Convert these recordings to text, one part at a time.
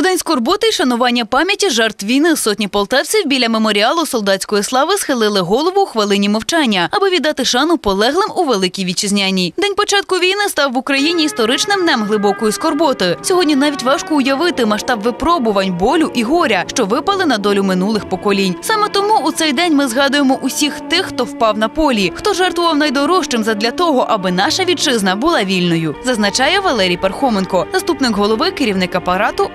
В день скорботи й шанування пам'яті жертв війни сотні полтавців біля меморіалу солдатської слави схилили голову у хвилині мовчання, аби віддати шану полеглим у великій вітчизняній. День початку війни став в Україні історичним днем глибокої скорботи. Сьогодні навіть важко уявити масштаб випробувань, болю і горя, що випали на долю минулих поколінь. Саме тому у цей день ми згадуємо усіх тих, хто впав на полі, хто жертвував найдорожчим задля того, аби наша вітчизна була вільною, зазначає Валерій Пархоменко, заступник голови керівник апарату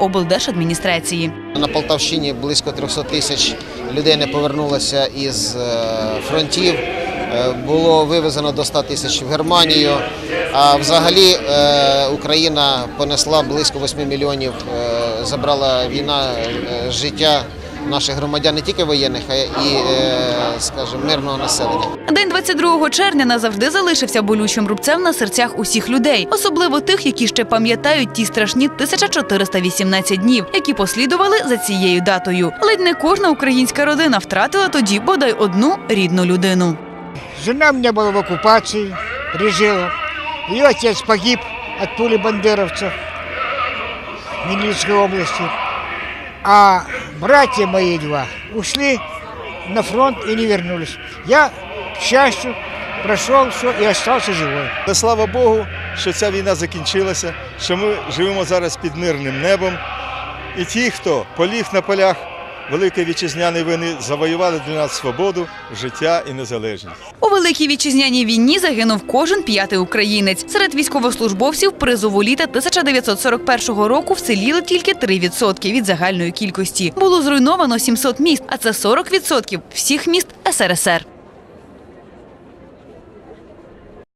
облдержадміністрації. На Полтавщині близько 300 тисяч людей не повернулося із е, фронтів. Е, Було вивезено до 100 тисяч в Германію. А взагалі е, Україна понесла близько 8 мільйонів. Забрала війна життя наших громадян, не тільки воєнних, а й, е, скажімо, мирного населення. День 22 червня назавжди залишився болючим рубцем на серцях усіх людей, особливо тих, які ще пам'ятають ті страшні 1418 днів, які послідували за цією датою. Ледь не кожна українська родина втратила тоді бодай одну рідну людину. Жена у меня была в оккупации, пережила. Ее отец погиб от пули бандеровцев в Минской области. А братья мои два ушли на фронт и не вернулись. Я, к счастью, пройшов все і залишився живим. Та слава Богу, що ця війна закінчилася, що ми живемо зараз під мирним небом. І ті, хто поліг на полях Великої вітчизняної війни, завоювали для нас свободу, життя і незалежність. У великій вітчизняній війні загинув кожен п'ятий українець. Серед військовослужбовців призову літа 1941 року вціліли тільки 3% від загальної кількості. Було зруйновано 700 міст, а це 40% всіх міст СРСР.